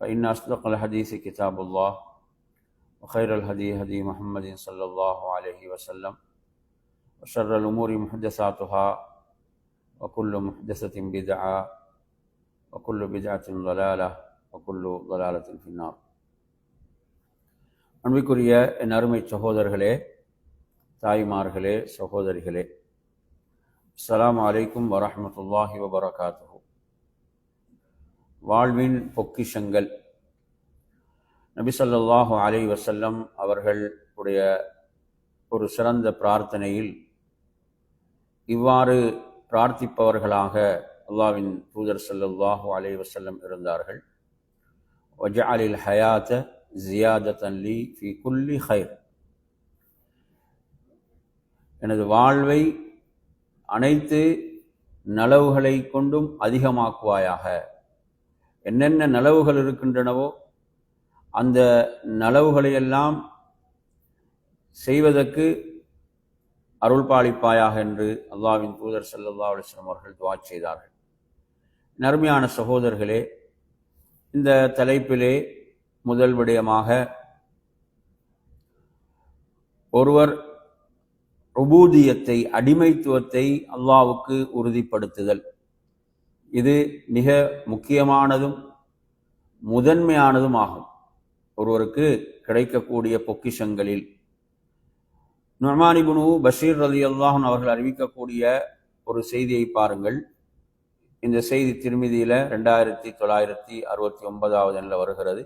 فإن أصدق الحديث كتاب الله وخير الهدي هدي محمد صلى الله عليه وسلم وشر الأمور محدثاتها وكل محدثة بدعة وكل بدعة ضلالة وكل ضلالة في النار அன்பிற்குரிய என் அருமை சகோதரர்களே தாய்மார்களே சகோதரிகளே அஸ்ஸலாமு அலைக்கும் வரஹ்மத்துல்லாஹி வபரகாத்துஹு வாழ்வின் பொக்கிஷங்கள். நபிசல்லாஹு ஸல்லல்லாஹு வசல்லம் அவர்களுடைய அவர்கள் உடைய ஒரு சிறந்த பிரார்த்தனையில் இவ்வாறு பிரார்த்திப்பவர்களாக அல்லாவின் தூதர் சல்லாஹு அலைஹி வசல்லம் இருந்தார்கள். வஜஅலில் ஹயாத ஜியாதத்தன் லி ஃபி குல்லி ஹைர் எனது வாழ்வை அனைத்து நலவுகளை கொண்டும் அதிகமாக்குவாயாக. என்னென்ன நலவுகள் இருக்கின்றனவோ அந்த நலவுகளையெல்லாம் செய்வதற்கு அருள் பாலிப்பாயாக என்று அல்லாவின் தூதர் சல்லல்லா அலிஸ்லாம் அவர்கள் துவா செய்தார்கள். நர்மையான சகோதரர்களே இந்த தலைப்பிலே முதல் விடயமாக ஒருவர் ருபூதியத்தை அடிமைத்துவத்தை அல்லாவுக்கு உறுதிப்படுத்துதல். இது மிக முக்கியமானதும் முதன்மையானதும் ஆகும் ஒருவருக்கு கிடைக்கக்கூடிய பொக்கிஷங்களில். நுர்மானிபுனு பஷீர் ரலி அல்லாஹன் அவர்கள் அறிவிக்கக்கூடிய ஒரு செய்தியை பாருங்கள். இந்த செய்தி திருமதியில ரெண்டாயிரத்தி தொள்ளாயிரத்தி அறுபத்தி ஒன்பதாவது எண்ணில் வருகிறது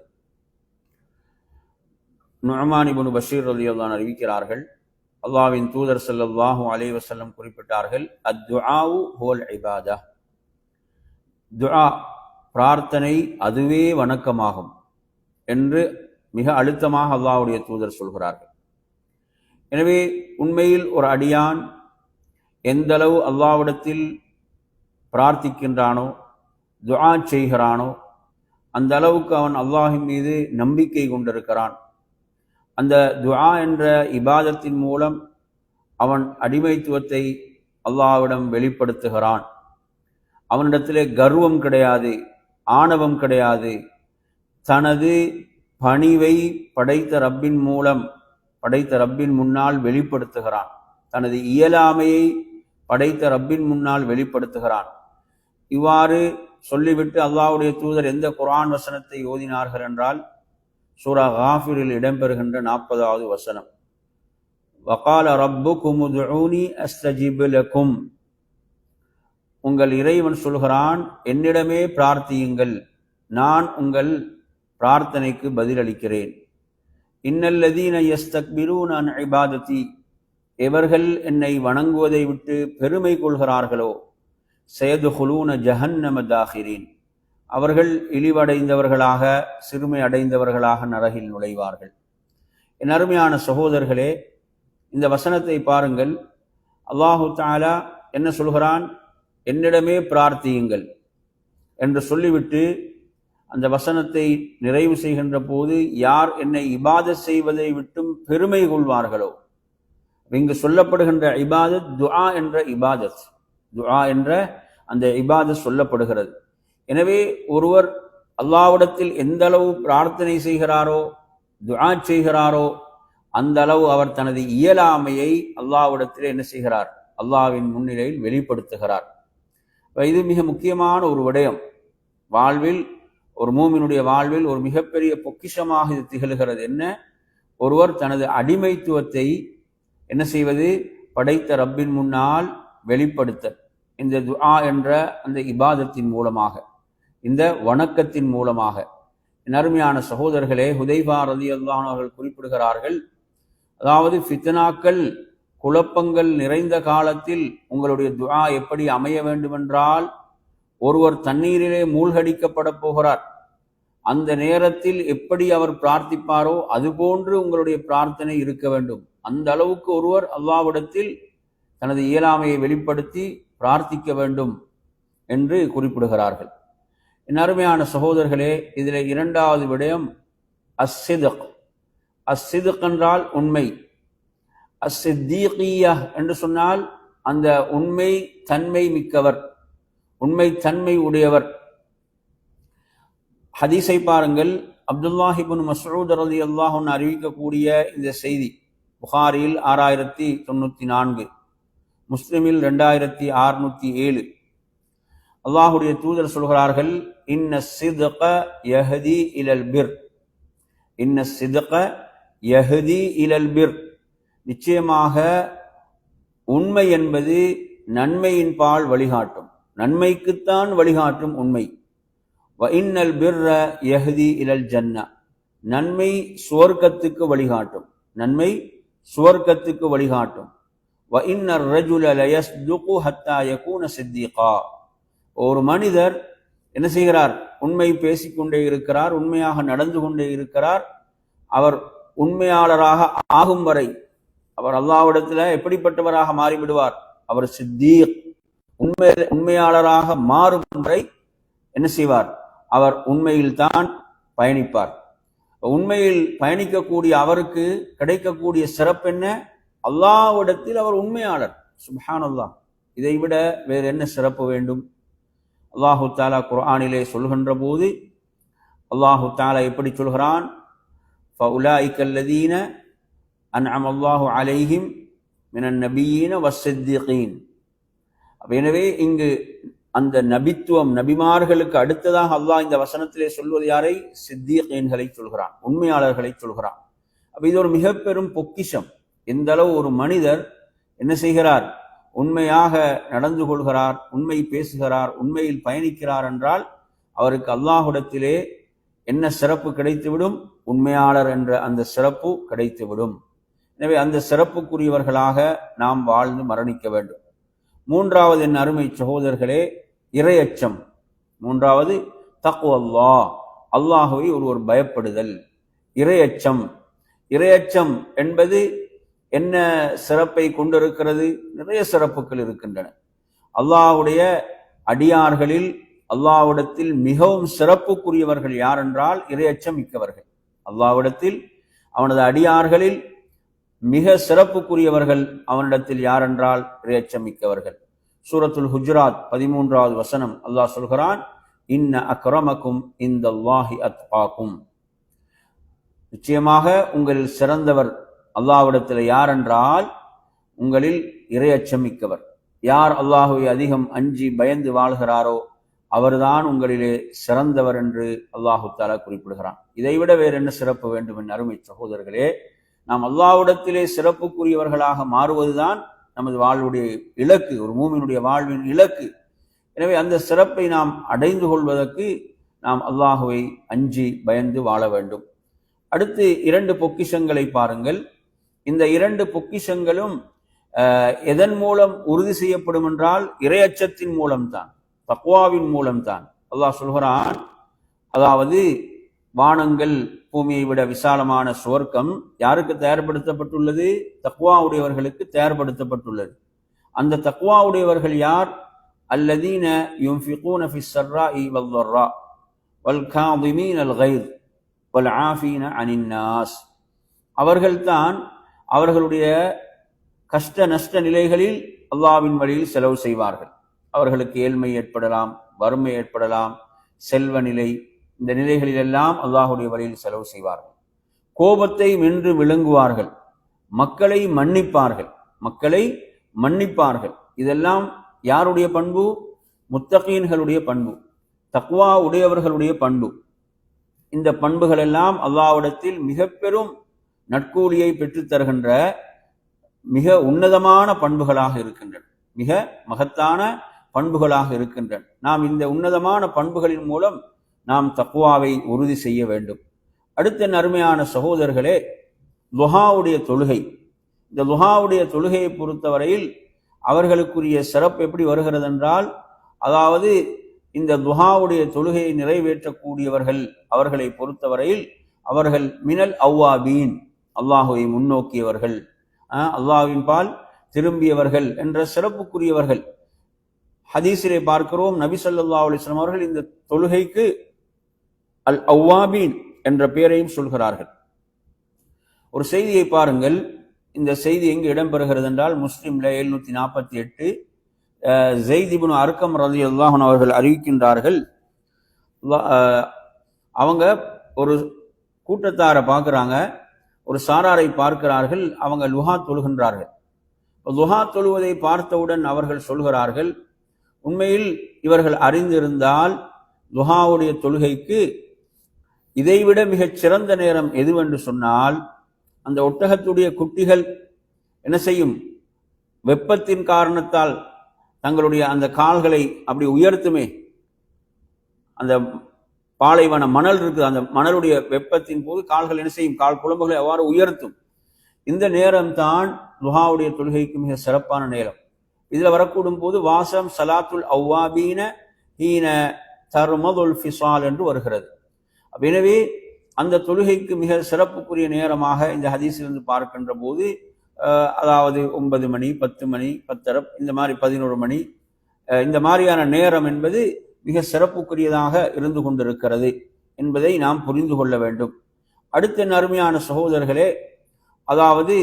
நுமானிபுனு பஷீர் ரலி அல்லான் அறிவிக்கிறார்கள். அல்லாவின் தூதர் சல்லாஹூ அலி வசல்லம் குறிப்பிட்டார்கள் அத்வாவு ஹோல் ஐபாதா துரா பிரார்த்தனை அதுவே வணக்கமாகும் என்று மிக அழுத்தமாக அல்லாவுடைய தூதர் சொல்கிறார்கள். எனவே உண்மையில் ஒரு அடியான் எந்தளவு அல்லாவிடத்தில் பிரார்த்திக்கின்றானோ துஆ செய்கிறானோ அந்த அளவுக்கு அவன் அல்லாஹின் மீது நம்பிக்கை கொண்டிருக்கிறான். அந்த துஆ என்ற இபாதத்தின் மூலம் அவன் அடிமைத்துவத்தை அல்லாவிடம் வெளிப்படுத்துகிறான். அவனிடத்திலே கர்வம் கிடையாது ஆணவம் கிடையாது. தனது பணிவை படைத்த ரப்பின் மூலம் படைத்த ரப்பின் முன்னால் வெளிப்படுத்துகிறான். தனது இயலாமையை படைத்த ரப்பின் முன்னால் வெளிப்படுத்துகிறான். இவ்வாறு சொல்லிவிட்டு அல்லாவுடைய தூதர் எந்த குரான் வசனத்தை ஓதினார்கள் என்றால் சூரா காஃபிரில் இடம்பெறுகின்ற நாற்பதாவது வசனம். வகால ரப்பு குமுதுனி அஸ்தஜிபுலக்கும் உங்கள் இறைவன் சொல்கிறான் என்னிடமே பிரார்த்தியுங்கள். நான் உங்கள் பிரார்த்தனைக்கு பதிலளிக்கிறேன். இன்னல்லதீன எஸ்தக்பிரு நான் ஐபாதத்தி எவர்கள் என்னை வணங்குவதை விட்டு பெருமை கொள்கிறார்களோ? சயது ஹுலூன ஜஹன்னம தாகிரீன். அவர்கள் இழிவடைந்தவர்களாக சிறுமை அடைந்தவர்களாக நரகில் நுழைவார்கள். என் அருமையான சகோதரர்களே இந்த வசனத்தை பாருங்கள். அல்லாஹு தாலா என்ன சொல்கிறான்? என்னிடமே பிரார்த்தியுங்கள் என்று சொல்லிவிட்டு அந்த வசனத்தை நிறைவு செய்கின்ற போது யார் என்னை இபாதத் செய்வதை விட்டும் பெருமை கொள்வார்களோ? இங்கு சொல்லப்படுகின்ற இபாதத் துஆ என்ற இபாதத். துஆ என்ற அந்த இபாதத் சொல்லப்படுகிறது. எனவே ஒருவர் அல்லாவிடத்தில் எந்த அளவு பிரார்த்தனை செய்கிறாரோ துஆ செய்கிறாரோ அந்த அளவு அவர் தனது இயலாமையை அல்லாவிடத்தில் என்ன செய்கிறார்? அல்லாவின் முன்னிலையில் வெளிப்படுத்துகிறார். இது மிக முக்கியமான ஒரு விடயம். வாழ்வில் ஒரு மூமினுடைய வாழ்வில் ஒரு மிகப்பெரிய பொக்கிஷமாக இது திகழ்கிறது. என்ன? ஒருவர் தனது அடிமைத்துவத்தை என்ன செய்வது? படைத்த ரப்பின் முன்னால் வெளிப்படுத்தல் இந்த துஆ என்ற அந்த இபாதத்தின் மூலமாக இந்த வணக்கத்தின் மூலமாக. நருமையான அருமையான சகோதரர்களே ஹுதைபா ரதி அவர்கள் குறிப்பிடுகிறார்கள். அதாவது ஃபித்னாக்கள் குழப்பங்கள் நிறைந்த காலத்தில் உங்களுடைய துவா எப்படி அமைய வேண்டுமென்றால் ஒருவர் தண்ணீரிலே மூழ்கடிக்கப்பட போகிறார். அந்த நேரத்தில் எப்படி அவர் பிரார்த்திப்பாரோ அதுபோன்று உங்களுடைய பிரார்த்தனை இருக்க வேண்டும். அந்த அளவுக்கு ஒருவர் அல்லாவிடத்தில் தனது இயலாமையை வெளிப்படுத்தி பிரார்த்திக்க வேண்டும் என்று குறிப்பிடுகிறார்கள். என் அருமையான சகோதரர்களே இதில் இரண்டாவது விடயம் அஸ்ஸிதக் அஸ்ஸிதக் என்றால் உண்மை. அஸ்ஸித்தீகியா என்று சொன்னால் அந்த உண்மை தன்மை மிக்கவர் உண்மை தன்மை உடையவர். ஹதீஸை பாருங்கள். அப்துல்லாஹிபின் மசூத் ரதி அல்லாஹன் அறிவிக்கக்கூடிய இந்த செய்தி புகாரில் ஆறாயிரத்தி தொண்ணூற்றி நான்கு முஸ்லிமில் ரெண்டாயிரத்தி ஆறுநூற்றி ஏழு. அல்லாஹுடைய தூதர் சொல்கிறார்கள் இன்ன சிதக யஹதி இலல் பிர். இன்ன சிதக யஹதி இலல் பிர். நிச்சயமாக உண்மை என்பது நன்மையின் பால் வழிகாட்டும். நன்மைக்குத்தான் வழிகாட்டும் உண்மை. வ இன்னல் பிர்ர யஹதி இலல் ஜன்னா. நன்மை சுவர்க்கத்துக்கு வழிகாட்டும். நன்மை சுவர்க்கத்துக்கு வழிகாட்டும். வ இன்னர் ரஜுல லயஸ்துகு ஹத்தா யகூன சித்திகா. ஒரு மனிதர் என்ன செய்கிறார்? உண்மை பேசிக்கொண்டே இருக்கிறார் உண்மையாக நடந்து கொண்டே இருக்கிறார். அவர் உண்மையாளராக ஆகும் வரை அவர் அல்லாவிடத்துல எப்படிப்பட்டவராக மாறிவிடுவார்? அவர் சித்தீக் உண்மை உண்மையாளராக மாறும் வரை என்ன செய்வார்? அவர் உண்மையில் தான் பயணிப்பார். உண்மையில் பயணிக்கக்கூடிய அவருக்கு கிடைக்கக்கூடிய சிறப்பு என்ன? அல்லாவிடத்தில் அவர் உண்மையாளர். சுபஹான் அல்லாஹ் இதை விட வேறு என்ன சிறப்பு வேண்டும்? அல்லாஹு தாலா குர்ஆனிலே சொல்கின்ற போது அல்லாஹு தாலா எப்படி சொல்கிறான்? அன்அம அல்லாஹு அலைஹிம் மினன் நபியீன வஸ்ஸித்தீகீன். எனவே இங்கு அந்த நபித்துவம் நபிமார்களுக்கு அடுத்ததாக அல்லாஹ் இந்த வசனத்திலே சொல்வது யாரை? சித்தியகீன்களை சொல்கிறான் உண்மையாளர்களை சொல்கிறான். அப்போ இது ஒரு மிக பெரும் பொக்கிஷம். எந்த அளவு ஒரு மனிதர் என்ன செய்கிறார்? உண்மையாக நடந்து கொள்கிறார் உண்மை பேசுகிறார் உண்மையில் பயணிக்கிறார் என்றால் அவருக்கு அல்லாஹுடத்திலே என்ன சிறப்பு கிடைத்துவிடும்? உண்மையாளர் என்ற அந்த சிறப்பு கிடைத்துவிடும். எனவே அந்த சிறப்புக்குரியவர்களாக நாம் வாழ்ந்து மரணிக்க வேண்டும். மூன்றாவது என் அருமை சகோதரர்களே இரையச்சம். மூன்றாவது தக்கு அல்லா அல்லாஹுவை ஒருவர் பயப்படுதல். இரையச்சம். இரையச்சம் என்பது என்ன சிறப்பை கொண்டிருக்கிறது? நிறைய சிறப்புகள் இருக்கின்றன. அல்லாஹுடைய அடியார்களில் அல்லாவிடத்தில் மிகவும் சிறப்புக்குரியவர்கள் யார் என்றால் இரையச்சம் மிக்கவர்கள். அல்லாவிடத்தில் அவனது அடியார்களில் மிக சிறப்புக்குரியவர்கள் அவனிடத்தில் யாரென்றால் இறைச்சமிக்கவர்கள் சூரத்துல் ஹுஜ்ராத் பதிமூன்றாவது வசனம் அல்லாஹ் சொல்கிறான் இன்ன அக்ரமக்கும் இந்த அல்லாஹி அத்பாக்கும் நிச்சயமாக உங்களில் சிறந்தவர் அல்லாவிடத்தில் யாரென்றால் உங்களில் இறையச்சமிக்கவர் யார் அல்லாஹுவை அதிகம் அஞ்சி பயந்து வாழ்கிறாரோ அவர்தான் உங்களிலே சிறந்தவர் என்று அல்லாஹு தாலா குறிப்பிடுகிறான். இதைவிட வேறு என்ன சிறப்பு வேண்டும் என் அருமை சகோதரர்களே? நாம் அல்லாவிடத்திலே சிறப்புக்குரியவர்களாக மாறுவதுதான் நமது வாழ்வுடைய இலக்கு ஒரு மூமினுடைய வாழ்வின் இலக்கு. எனவே அந்த சிறப்பை நாம் அடைந்து கொள்வதற்கு நாம் அல்லாஹுவை அஞ்சி பயந்து வாழ வேண்டும். அடுத்து இரண்டு பொக்கிஷங்களை பாருங்கள். இந்த இரண்டு பொக்கிஷங்களும் எதன் மூலம் உறுதி செய்யப்படும் என்றால் இரையச்சத்தின் மூலம்தான் தக்வாவின் மூலம்தான். அல்லாஹ் சொல்கிறான் அதாவது வானங்கள் பூமியை விட விசாலமான சுவர்க்கம் யாருக்கு தயார்படுத்தப்பட்டுள்ளது? தக்வா உடையவர்களுக்கு தயார்படுத்தப்பட்டுள்ளது. அந்த தக்வா உடையவர்கள் யார்? அல்லதீன யுன்ஃபிகூன ஃபி சர்ரா இ வல்லர்ரா வல்-காதிமீன அல்-கைர் வல்-ஆஃபீன அனின் நாஸ் அவர்கள்தான் அவர்களுடைய கஷ்ட நஷ்ட நிலைகளில் அல்லாவின் வழியில் செலவு செய்வார்கள். அவர்களுக்கு ஏழ்மை ஏற்படலாம் வறுமை ஏற்படலாம் செல்வ நிலை இந்த நிலைகளிலெல்லாம் அல்லாஹுடைய வழியில் செலவு செய்வார்கள் கோபத்தை மென்று விளங்குவார்கள் மக்களை மன்னிப்பார்கள். மக்களை மன்னிப்பார்கள். இதெல்லாம் யாருடைய பண்பு? முத்தகீன்களுடைய பண்பு. தக்வா உடையவர்களுடைய பண்பு. இந்த பண்புகள் எல்லாம் அல்லாவிடத்தில் மிக பெரும் நட்கூலியை பெற்றுத் தருகின்ற மிக உன்னதமான பண்புகளாக இருக்கின்றன. மிக மகத்தான பண்புகளாக இருக்கின்றன. நாம் இந்த உன்னதமான பண்புகளின் மூலம் நாம் தக்குவாவை உறுதி செய்ய வேண்டும். அடுத்த நறுமையான சகோதரர்களே லுஹாவுடைய தொழுகை. இந்த லுஹாவுடைய தொழுகையை பொறுத்தவரையில் அவர்களுக்குரிய சிறப்பு எப்படி வருகிறது என்றால் அதாவது இந்த துஹாவுடைய தொழுகையை நிறைவேற்றக்கூடியவர்கள் அவர்களை பொறுத்தவரையில் அவர்கள் மினல் அவ்வாபீன் அல்லாஹுவை முன்னோக்கியவர்கள். அல்லாஹ்வின் பால் திரும்பியவர்கள் என்ற சிறப்புக்குரியவர்கள். ஹதீஸிலே பார்க்கிறோம் நபி சொல்லா அலிஸ்லாம் அவர்கள் இந்த தொழுகைக்கு அல் அவ்வாபீன் என்ற பெயரையும் சொல்கிறார்கள். ஒரு செய்தியை பாருங்கள். இந்த செய்தி எங்கு இடம்பெறுகிறது என்றால் முஸ்லீம்ல எழுநூத்தி நாற்பத்தி எட்டு ஜெய்திபுன் அருக்கம் ரதி அல்லாஹன் அவர்கள் அறிவிக்கின்றார்கள். அவங்க ஒரு கூட்டத்தாரை பார்க்குறாங்க. ஒரு சாராரை பார்க்கிறார்கள். அவங்க லுஹா தொழுகின்றார்கள். லுஹா தொழுவதை பார்த்தவுடன் அவர்கள் சொல்கிறார்கள் உண்மையில் இவர்கள் அறிந்திருந்தால் லுஹாவுடைய தொழுகைக்கு இதைவிட மிகச் சிறந்த நேரம் எதுவென்று சொன்னால் அந்த ஒட்டகத்துடைய குட்டிகள் என்ன செய்யும்? வெப்பத்தின் காரணத்தால் தங்களுடைய அந்த கால்களை அப்படி உயர்த்துமே. அந்த பாலைவன மணல் இருக்குது அந்த மணலுடைய வெப்பத்தின் போது கால்கள் என்ன செய்யும்? கால் குழம்புகளை அவ்வாறு உயர்த்தும். இந்த நேரம் தான் துஹாவுடைய தொழுகைக்கு மிக சிறப்பான நேரம். இதில் வரக்கூடும் போது வாசம் சலாத்துல் அவ்வாபீன ஹீன தர்மதுல் ஃபிசால் என்று வருகிறது. எனவே அந்த தொழுகைக்கு மிக சிறப்புக்குரிய நேரமாக இந்த ஹதீஸிலிருந்து பார்க்கின்ற போது அதாவது ஒன்பது மணி பத்து மணி பத்தரை இந்த மாதிரி பதினோரு மணி இந்த மாதிரியான நேரம் என்பது மிக சிறப்புக்குரியதாக இருந்து கொண்டிருக்கிறது என்பதை நாம் புரிந்து கொள்ள வேண்டும். அடுத்த நருமையான சகோதரர்களே அதாவது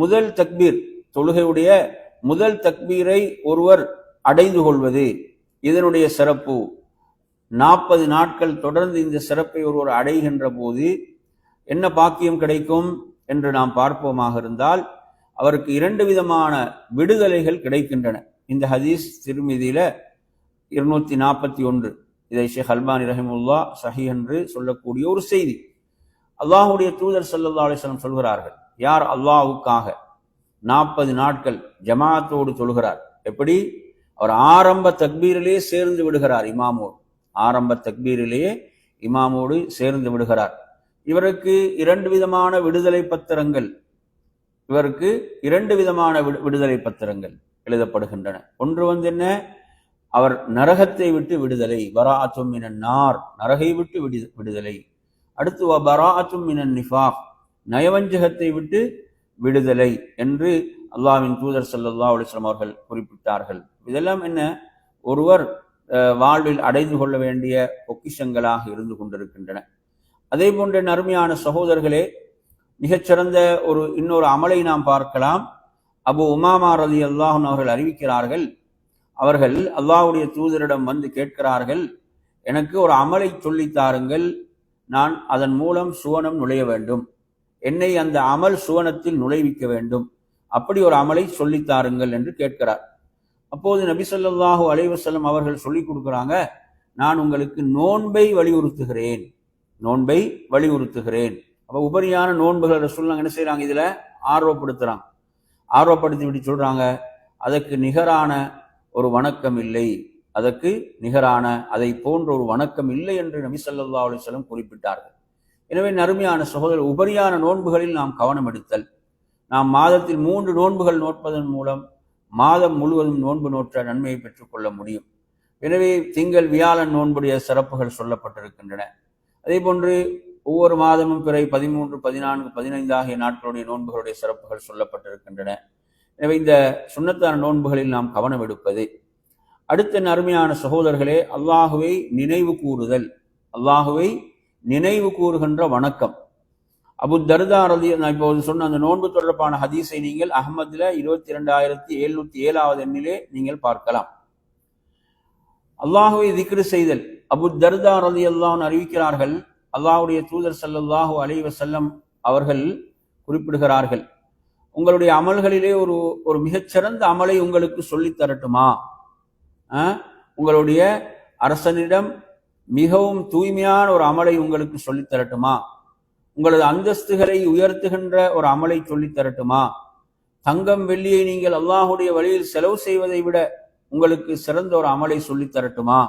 முதல் தக்பீர் தொழுகையுடைய முதல் தக்பீரை ஒருவர் அடைந்து கொள்வது இதனுடைய சிறப்பு. நாற்பது நாட்கள் தொடர்ந்து இந்த சிறப்பை ஒருவர் அடைகின்ற போது என்ன பாக்கியம் கிடைக்கும் என்று நாம் பார்ப்போமாக இருந்தால் அவருக்கு இரண்டு விதமான விடுதலைகள் கிடைக்கின்றன. இந்த ஹதீஸ் திருமதியில இருநூத்தி நாற்பத்தி ஒன்று. இதை ஷேக் அல்பானி ரஹிமுல்லா சஹி என்று சொல்லக்கூடிய ஒரு செய்தி. அல்லாஹுடைய தூதர் சல்லா அலிஸ்லாம் சொல்கிறார்கள் யார் அல்லாஹுக்காக நாற்பது நாட்கள் ஜமாத்தோடு சொல்கிறார் எப்படி? அவர் ஆரம்ப தக்பீரிலே சேர்ந்து விடுகிறார் இமாமோடு ஆரம்ப தக்பீரிலேயே இமாமோடு சேர்ந்து விடுகிறார். இவருக்கு இரண்டு விதமான விடுதலை பத்திரங்கள் இவருக்கு இரண்டு விதமான விடுதலை பத்திரங்கள் எழுதப்படுகின்றன. ஒன்று வந்து என்ன? அவர் நரகத்தை விட்டு விடுதலை பராத்தும் மினன் நார் நரகை விட்டு விடு விடுதலை. அடுத்து பராத்தும் மினன் நிஃபாக் நயவஞ்சகத்தை விட்டு விடுதலை என்று அல்லாவின் தூதர் சல்லா அலிஸ்லாம் அவர்கள் குறிப்பிட்டார்கள். இதெல்லாம் என்ன? ஒருவர் வாழ்வில் அடைந்து கொள்ள வேண்டிய பொக்கிஷங்களாக இருந்து கொண்டிருக்கின்றன. அதே போன்ற நறுமையான சகோதரர்களே மிகச்சிறந்த ஒரு இன்னொரு அமலை நாம் பார்க்கலாம். அபு உமாமா ரதி அல்லாஹன் அவர்கள் அறிவிக்கிறார்கள் அவர்கள் அல்லாஹுடைய தூதரிடம் வந்து கேட்கிறார்கள் எனக்கு ஒரு அமலை சொல்லித்தாருங்கள் நான் அதன் மூலம் சுவனம் நுழைய வேண்டும். என்னை அந்த அமல் சுவனத்தில் நுழைவிக்க வேண்டும். அப்படி ஒரு அமலை சொல்லித்தாருங்கள் என்று கேட்கிறார். அப்போது நபி சொல்லாஹூ அலைவசல்லம் அவர்கள் சொல்லிக் கொடுக்குறாங்க நான் உங்களுக்கு நோன்பை வலியுறுத்துகிறேன். நோன்பை வலியுறுத்துகிறேன். அப்போ உபரியான நோன்புகளை ரசூல்லாங்க என்ன செய்கிறாங்க இதில்? ஆர்வப்படுத்துகிறாங்க ஆர்வப்படுத்தி விட்டு சொல்கிறாங்க அதற்கு நிகரான ஒரு வணக்கம் இல்லை. அதற்கு நிகரான அதை போன்ற ஒரு வணக்கம் இல்லை என்று நபி சொல்லா அலிஸ்லம் குறிப்பிட்டார்கள். எனவே நறுமையான சகோதரர் உபரியான நோன்புகளில் நாம் கவனம் எடுத்தல் நாம் மாதத்தில் மூன்று நோன்புகள் நோட்பதன் மூலம் மாதம் முழுவதும் நோன்பு நோற்ற நன்மையை பெற்றுக்கொள்ள முடியும். எனவே திங்கள் வியாழன் நோன்புடைய சிறப்புகள் சொல்லப்பட்டிருக்கின்றன. அதே போன்று ஒவ்வொரு மாதமும் பிறை பதிமூன்று பதினான்கு பதினைந்து ஆகிய நாட்களுடைய நோன்புகளுடைய சிறப்புகள் சொல்லப்பட்டிருக்கின்றன. எனவே இந்த சுண்ணத்தான நோன்புகளில் நாம் கவனம் எடுப்பது. அடுத்த அருமையான சகோதரர்களே அல்லாஹுவை நினைவு கூறுதல். அல்லாஹுவை நினைவு கூறுகின்ற வணக்கம். அபு தர்தா ரதி நான் இப்போது சொன்ன அந்த நோன்பு தொடர்பான ஹதீஸை நீங்கள் அகமதுல இருபத்தி இரண்டாயிரத்தி எழுநூத்தி ஏழாவது எண்ணிலே நீங்கள் பார்க்கலாம். அல்லாஹுவை திக்ரு செய்தல் அபு தர்தா ரதி அல்லாஹ் அறிவிக்கிறார்கள் அல்லாஹுடைய தூதர் சல்லாஹூ அலி வசல்லம் அவர்கள் குறிப்பிடுகிறார்கள் உங்களுடைய அமல்களிலே ஒரு ஒரு மிகச்சிறந்த அமலை உங்களுக்கு சொல்லித் தரட்டுமா? உங்களுடைய அரசனிடம் மிகவும் தூய்மையான ஒரு அமலை உங்களுக்கு சொல்லித் தரட்டுமா? உங்களது அந்தஸ்துகளை உயர்த்துகின்ற ஒரு அமலை சொல்லித் தரட்டுமா? தங்கம் வெள்ளியை நீங்கள் அல்லாஹுடைய வழியில் செலவு செய்வதை விட உங்களுக்கு சிறந்த ஒரு அமலை சொல்லித் தரட்டுமா?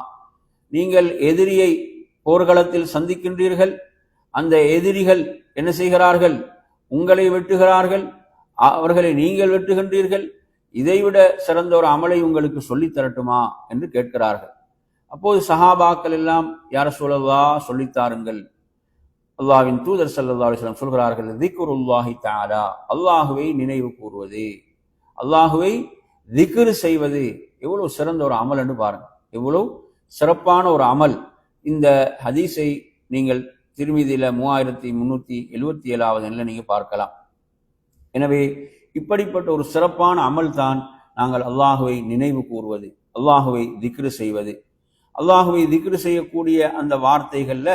நீங்கள் எதிரியை போர்க்களத்தில் சந்திக்கின்றீர்கள். அந்த எதிரிகள் என்ன செய்கிறார்கள்? உங்களை வெட்டுகிறார்கள். அவர்களை நீங்கள் வெட்டுகின்றீர்கள். இதைவிட சிறந்த ஒரு அமலை உங்களுக்கு சொல்லித் தரட்டுமா? என்று கேட்கிறார்கள். அப்போது சஹாபாக்கள் எல்லாம் யார சொல்லவா சொல்லித்தாருங்கள் அல்லாவின் தூதர் சல்லா அலிஸ்லாம் சொல்கிறார்கள் திக்ருல்லாஹி தாரா அல்லாஹுவை நினைவு கூறுவது அல்லாஹுவை திக்ரு செய்வது எவ்வளவு சிறந்த ஒரு அமல் என்று பாருங்க. எவ்வளவு சிறப்பான ஒரு அமல். இந்த ஹதீஸை நீங்கள் திருமதியில மூவாயிரத்தி முன்னூத்தி எழுபத்தி ஏழாவது நிலை நீங்க பார்க்கலாம். எனவே இப்படிப்பட்ட ஒரு சிறப்பான அமல் தான் நாங்கள் அல்லாஹுவை நினைவு கூறுவது அல்லாஹுவை திக்ரு செய்வது. அல்லாஹுவை திக்ரு செய்யக்கூடிய அந்த வார்த்தைகள்ல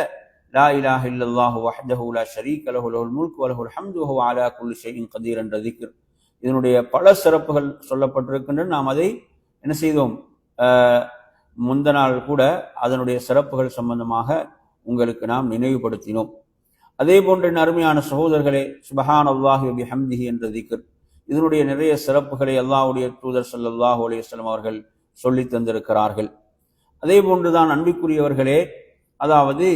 லா இலாஹ இல்லல்லாஹு வஹ்தஹு லா ஷரீக் அலஹு லஹுல் முல்க் வ ஹம்து வஹுவ அலா குல் ஷைஇன் கதீர் என்ற திக்ர். இதனுடைய பல சிறப்புகள் சொல்லப்பட்டிருக்கின்றன. நாம் அதை என்ன செய்தோம்? முந்த நாள் கூட அதனுடைய சிறப்புகள் சம்பந்தமாக உங்களுக்கு நாம் நினைவுபடுத்தினோம். அதே போன்ற அருமையான சகோதரர்களே சுபஹான் அல்லாஹி அபி ஹம்திஹி என்ற திக்ர். இதனுடைய நிறைய சிறப்புகளை அல்லாஹுடைய தூதர் சல்லாஹூ அலையம் அவர்கள் சொல்லி தந்திருக்கிறார்கள். அதே போன்றுதான் அன்பிற்குரியவர்களே அதாவது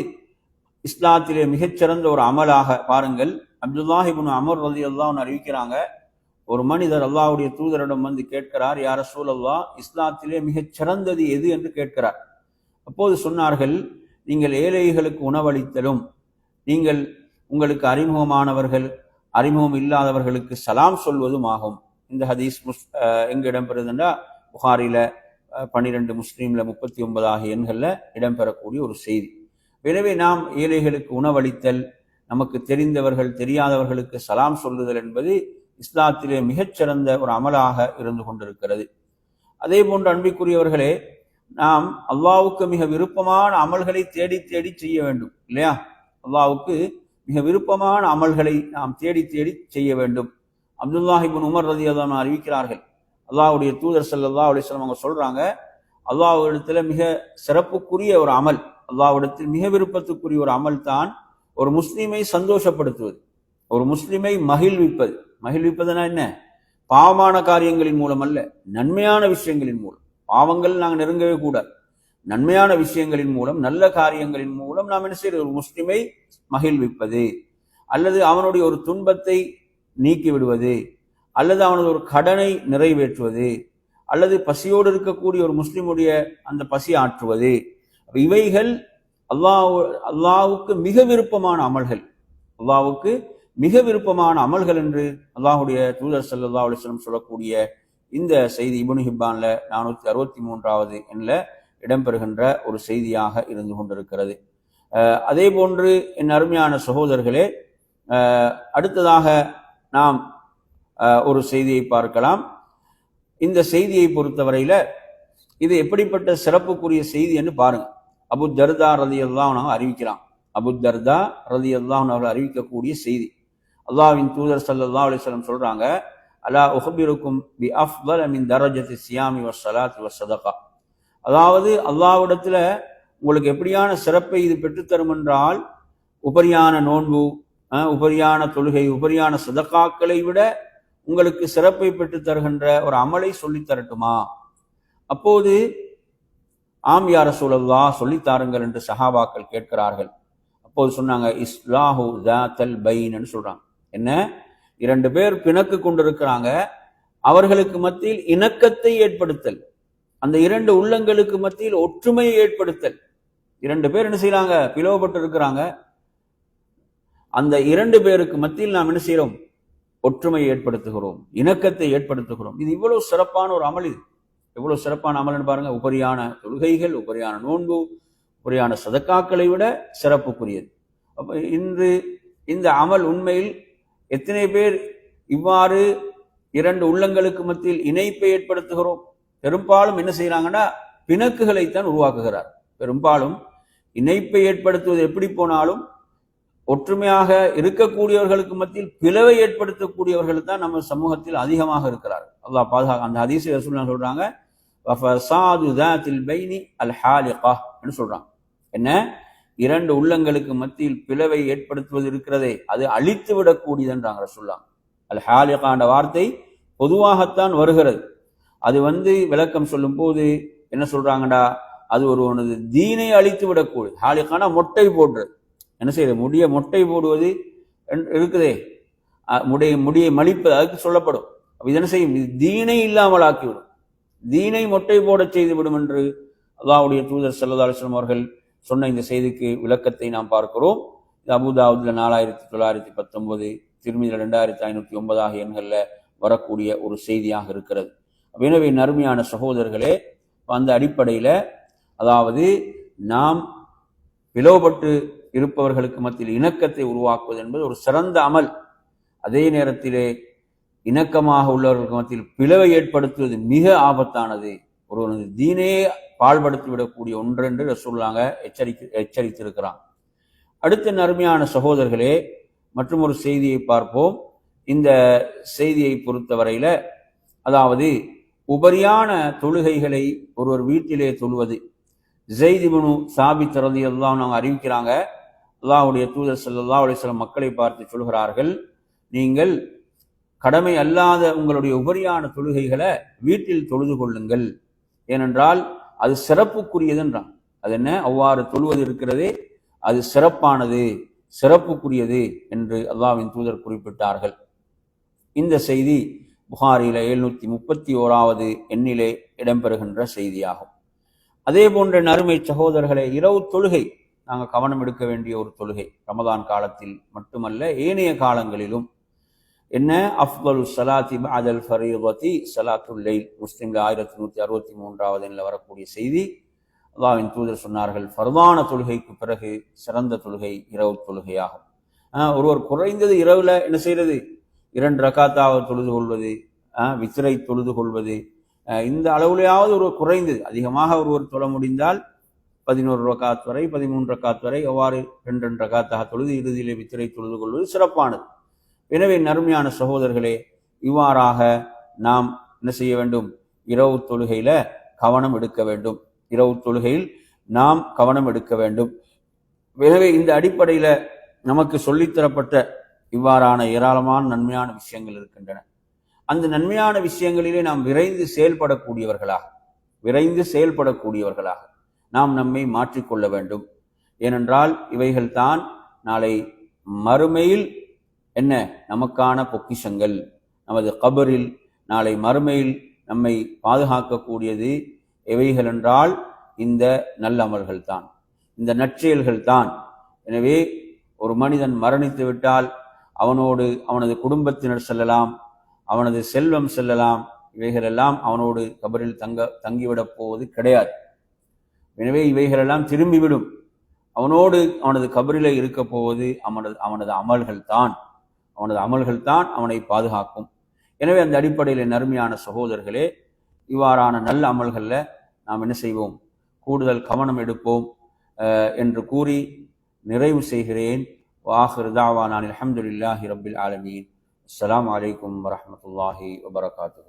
இஸ்லாத்திலே மிகச்சிறந்த ஒரு அமலாக பாருங்கள். அப்துல்லாஹிபின் அமர் ரதி அல்லாஹ் அறிவிக்கிறாங்க ஒரு மனிதர் அல்லாஹுடைய தூதரிடம் வந்து கேட்கிறார் யார சூழல்லா இஸ்லாத்திலே மிகச் சிறந்தது எது? என்று கேட்கிறார். அப்போது சொன்னார்கள் நீங்கள் ஏழைகளுக்கு உணவளித்தலும் நீங்கள் உங்களுக்கு அறிமுகமானவர்கள் அறிமுகம் இல்லாதவர்களுக்கு சலாம் சொல்வதும் ஆகும். இந்த ஹதீஸ் முஸ் எங்க இடம்பெறுதுன்னா புகாரில பன்னிரெண்டு முஸ்லீம்ல முப்பத்தி ஒன்பது ஆகிய இடம்பெறக்கூடிய ஒரு செய்தி. எனவே நாம் ஏழைகளுக்கு உணவளித்தல் நமக்கு தெரிந்தவர்கள் தெரியாதவர்களுக்கு சலாம் சொல்லுதல் என்பது இஸ்லாத்திலே மிகச்சிறந்த ஒரு அமலாக இருந்து கொண்டிருக்கிறது. அதே போன்று அன்பிற்குரியவர்களே நாம் அல்லாவுக்கு மிக விருப்பமான அமல்களை தேடி தேடி செய்ய வேண்டும் இல்லையா? அல்லாவுக்கு மிக விருப்பமான அமல்களை நாம் தேடி தேடி செய்ய வேண்டும். அப்துல்லாஹிபின் உமர் ரதி அதான் அறிவிக்கிறார்கள். அல்லாவுடைய தூதர் சல்லா அலிஸ்லாம் அவங்க சொல்றாங்க அல்லாஹ்விடத்துல மிக சிறப்புக்குரிய ஒரு அமல் அல்லாவிடத்தில் மிக விருப்பத்துக்குரிய ஒரு அமல் தான் ஒரு முஸ்லீமை சந்தோஷப்படுத்துவது. ஒரு முஸ்லீமை மகிழ்விப்பது. மகிழ்விப்பதுனா என்ன? பாவமான காரியங்களின் மூலம் அல்ல நன்மையான விஷயங்களின் மூலம். பாவங்கள் நாங்கள் நெருங்கவே கூடாது. நன்மையான விஷயங்களின் மூலம் நல்ல காரியங்களின் மூலம் நாம் என்ன செய்யறது? ஒரு முஸ்லிமை மகிழ்விப்பது. அல்லது அவனுடைய ஒரு துன்பத்தை நீக்கி விடுவது அல்லது அவனது ஒரு கடனை நிறைவேற்றுவது. அல்லது பசியோடு இருக்கக்கூடிய ஒரு முஸ்லிமுடைய அந்த பசி ஆற்றுவது. இவைகள் அல்லாஹ் அல்லாவுக்கு மிக விருப்பமான அமல்கள். அல்லாவுக்கு மிக விருப்பமான அமல்கள் என்று அல்லாஹுடைய தூதர் சல்லா அலிஸ்லம் சொல்லக்கூடிய இந்த செய்தி இபுனு ஹிப்பான்ல நானூத்தி அறுபத்தி மூன்றாவது எண்ணில் இடம்பெறுகின்ற ஒரு செய்தியாக இருந்து கொண்டிருக்கிறது. அதே போன்று என் அருமையான சகோதரர்களே அடுத்ததாக நாம் ஒரு செய்தியை பார்க்கலாம். இந்த செய்தியை பொறுத்தவரையில இது எப்படிப்பட்ட சிறப்புக்குரிய செய்தி என்று பாருங்கள் அபு தர்தா ரதி அல்லாஹ் அறிவிக்கிறான். அபு தர்தா ரதி அல்லாஹ் அவர்கள் அறிவிக்கக்கூடிய செய்தி. அல்லாவின் தூதர் சல்லா அலிஸ்லம் சொல்றாங்க அலா உஹபிருக்கும் பி அஃபல் மின் தரஜத்து சியாமி வசலாத் வசதகா அதாவது அல்லாவிடத்துல உங்களுக்கு எப்படியான சிறப்பை இது பெற்றுத்தரும் என்றால் உபரியான நோன்பு உபரியான தொழுகை உபரியான சதக்காக்களை விட உங்களுக்கு சிறப்பை பெற்று தருகின்ற ஒரு அமலை சொல்லித் தரட்டுமா? அப்போது ஆம் யார சூழல்லா சொல்லித்தாருங்கள் என்று சஹாபாக்கள் கேட்கிறார்கள். அப்போது சொன்னாங்க இஸ்லாஹு தாத்தல் பைன்னு சொல்றாங்க. என்ன? இரண்டு பேர் பிணக்கு கொண்டிருக்கிறாங்க அவர்களுக்கு மத்தியில் இணக்கத்தை ஏற்படுத்தல். அந்த இரண்டு உள்ளங்களுக்கு மத்தியில் ஒற்றுமையை ஏற்படுத்தல். இரண்டு பேர் என்ன செய்யறாங்க பிளவுபட்டு இருக்கிறாங்க அந்த இரண்டு பேருக்கு மத்தியில் நாம் என்ன செய்யறோம் ஒற்றுமையை ஏற்படுத்துகிறோம் இணக்கத்தை ஏற்படுத்துகிறோம். இது இவ்வளவு சிறப்பான ஒரு அமல் இது. எவ்வளோ சிறப்பான அமல்னு பாருங்கள் உபரியான தொழுகைகள் உபரியான நோன்பு உபரியான சதக்காக்களை விட சிறப்புக்குரியது. அப்போ இன்று இந்த அமல் உண்மையில் எத்தனை பேர் இவ்வாறு இரண்டு உள்ளங்களுக்கு மத்தியில் இணைப்பை ஏற்படுத்துகிறோம்? பெரும்பாலும் என்ன செய்கிறாங்கன்னா பிணக்குகளைத்தான் உருவாக்குகிறார். பெரும்பாலும் இணைப்பை ஏற்படுத்துவது எப்படி போனாலும் ஒற்றுமையாக இருக்கக்கூடியவர்களுக்கு மத்தியில் பிளவை ஏற்படுத்தக்கூடியவர்கள் தான் நம்ம சமூகத்தில் அதிகமாக இருக்கிறார் அல்லாஹ் பாதுகாக்க அந்த அதிசய சொல்றாங்க பைனி அல் ஹாலிகா சொல்றாங்க என்ன? இரண்டு உள்ளங்களுக்கு மத்தியில் பிளவை ஏற்படுத்துவது இருக்கிறதே அது அழித்து விடக்கூடியதுன்றாங்க சொல்லாம் அல் ஹாலிகாண்ட வார்த்தை பொதுவாகத்தான் வருகிறது. அது வந்து விளக்கம் சொல்லும் போது என்ன சொல்றாங்கடா? அது ஒரு ஒன்று தீனை அழித்து விடக்கூடியது. ஹாலிகான மொட்டை போடுறது. என்ன செய்யறது முடிய மொட்டை போடுவது இருக்குதே. முடிய முடியை மலிப்பது அதுக்கு சொல்லப்படும். இது என்ன செய்யும்? இது தீனை இல்லாமல் ஆக்கிவிடும் தீனை மொட்டை போட செய்துவிடும் என்று அல்லாவுடைய தூதர் சல்லா அவர்கள் சொன்ன இந்த செய்திக்கு விளக்கத்தை நாம் பார்க்கிறோம். இது அபுதாவுதுல நாலாயிரத்தி தொள்ளாயிரத்தி பத்தொன்பது திருமதியில் ரெண்டாயிரத்தி ஐநூற்றி ஒன்பதாக எண்களில் வரக்கூடிய ஒரு செய்தியாக இருக்கிறது. எனவே நறுமையான சகோதரர்களே அந்த அடிப்படையில் அதாவது நாம் பிளவுபட்டு இருப்பவர்களுக்கு மத்தியில் இணக்கத்தை உருவாக்குவது என்பது ஒரு சிறந்த அமல். அதே நேரத்திலே இணக்கமாக உள்ளவர்களுக்கு மத்தியில் பிளவை ஏற்படுத்துவது மிக ஆபத்தானது. ஒருவனது தீனே பாழ்படுத்தி விடக்கூடிய ஒன்று என்று சொல்லாங்க எச்சரித்து எச்சரித்திருக்கிறான். அடுத்த நறுமையான சகோதரர்களே மற்றும் ஒரு செய்தியை பார்ப்போம். இந்த செய்தியை பொறுத்தவரையில அதாவது உபரியான தொழுகைகளை ஒருவர் வீட்டிலே தொழுவது. ஜெய்திபனு சாபி திறந்து எல்லாம் நாங்கள் அறிவிக்கிறாங்க அல்லாவுடைய தூதர் செல்லல்லா அலிஸ்லாம் மக்களை பார்த்து சொல்கிறார்கள் நீங்கள் கடமை அல்லாத உங்களுடைய உபரியான தொழுகைகளை வீட்டில் தொழுது கொள்ளுங்கள். ஏனென்றால் அது சிறப்புக்குரியதுன்றான். அது என்ன? அவ்வாறு தொழுவது இருக்கிறதே அது சிறப்பானது சிறப்புக்குரியது என்று அல்லாவின் தூதர் குறிப்பிட்டார்கள். இந்த செய்தி புகாரில எழுநூத்தி முப்பத்தி ஓராவது எண்ணிலே இடம்பெறுகின்ற செய்தியாகும். அதே போன்ற நறுமை சகோதரர்களை இரவு தொழுகை நாங்கள் கவனம் எடுக்க வேண்டிய ஒரு தொழுகை. ரமதான் காலத்தில் மட்டுமல்ல ஏனைய காலங்களிலும் என்ன? அஃபலு சலாத்தி அதல் ஃபரீவதி சலாத்துல்லை முஸ்லீம்ல ஆயிரத்தி நூற்றி அறுபத்தி மூன்றாவது எண்ணில் வரக்கூடிய செய்தி. அல்லாவின் தூதர் சொன்னார்கள் ஃபர்தான தொழுகைக்கு பிறகு சிறந்த தொழுகை இரவு தொழுகையாகும். ஒருவர் குறைந்தது இரவில் என்ன செய்யறது இரண்டு ரகாத்தாக தொழுது கொள்வது வித்திரை தொழுது கொள்வது. இந்த அளவுலையாவது ஒரு குறைந்தது. அதிகமாக ஒருவர் தொழ முடிந்தால் பதினோரு ரக்காத் வரை பதிமூன்று ரக்காத் வரை எவ்வாறு ரெண்டு ரெண்டு ரக்காத்தாக தொழுது இறுதியிலே வித்திரை தொழுது கொள்வது சிறப்பானது. எனவே நறுமையான சகோதரர்களே இவ்வாறாக நாம் என்ன செய்ய வேண்டும்? இரவு தொழுகையில கவனம் எடுக்க வேண்டும். இரவு தொழுகையில் நாம் கவனம் எடுக்க வேண்டும். எனவே இந்த அடிப்படையில நமக்கு சொல்லித்தரப்பட்ட இவ்வாறான ஏராளமான நன்மையான விஷயங்கள் இருக்கின்றன. அந்த நன்மையான விஷயங்களிலே நாம் விரைந்து செயல்படக்கூடியவர்களாக விரைந்து செயல்படக்கூடியவர்களாக நாம் நம்மை மாற்றிக்கொள்ள வேண்டும். ஏனென்றால் இவைகள்தான் நாளை மறுமையில் என்ன நமக்கான பொக்கிஷங்கள்? நமது கபரில் நாளை மறுமையில் நம்மை பாதுகாக்கக்கூடியது எவைகள் என்றால் இந்த நல்லமல்கள் தான் இந்த நற்செயல்கள் தான் எனவே ஒரு மனிதன் மரணித்து விட்டால் அவனோடு அவனது குடும்பத்தினர் செல்லலாம் அவனது செல்வம் செல்லலாம் இவைகளெல்லாம் அவனோடு கபரில் தங்க தங்கிவிடப் போவது கிடையாது. எனவே இவைகளெல்லாம் திரும்பிவிடும். அவனோடு அவனது கபரில இருக்க போவது அவனது அவனது அமல்கள் தான் அவனது அமல்கள் தான் அவனை பாதுகாக்கும். எனவே அந்த அடிப்படையில் நறுமையான சகோதரர்களே இவ்வாறான நல்ல அமல்களில் நாம் என்ன செய்வோம்? கூடுதல் கவனம் எடுப்போம் என்று கூறி நிறைவு செய்கிறேன். வாஹிர் தாவானான் அலமதுல்லாஹி ரபில் ஆலமீன். அஸ்லாம் வலைக்கம் வரமத்துல்லாஹி வபரகாத்து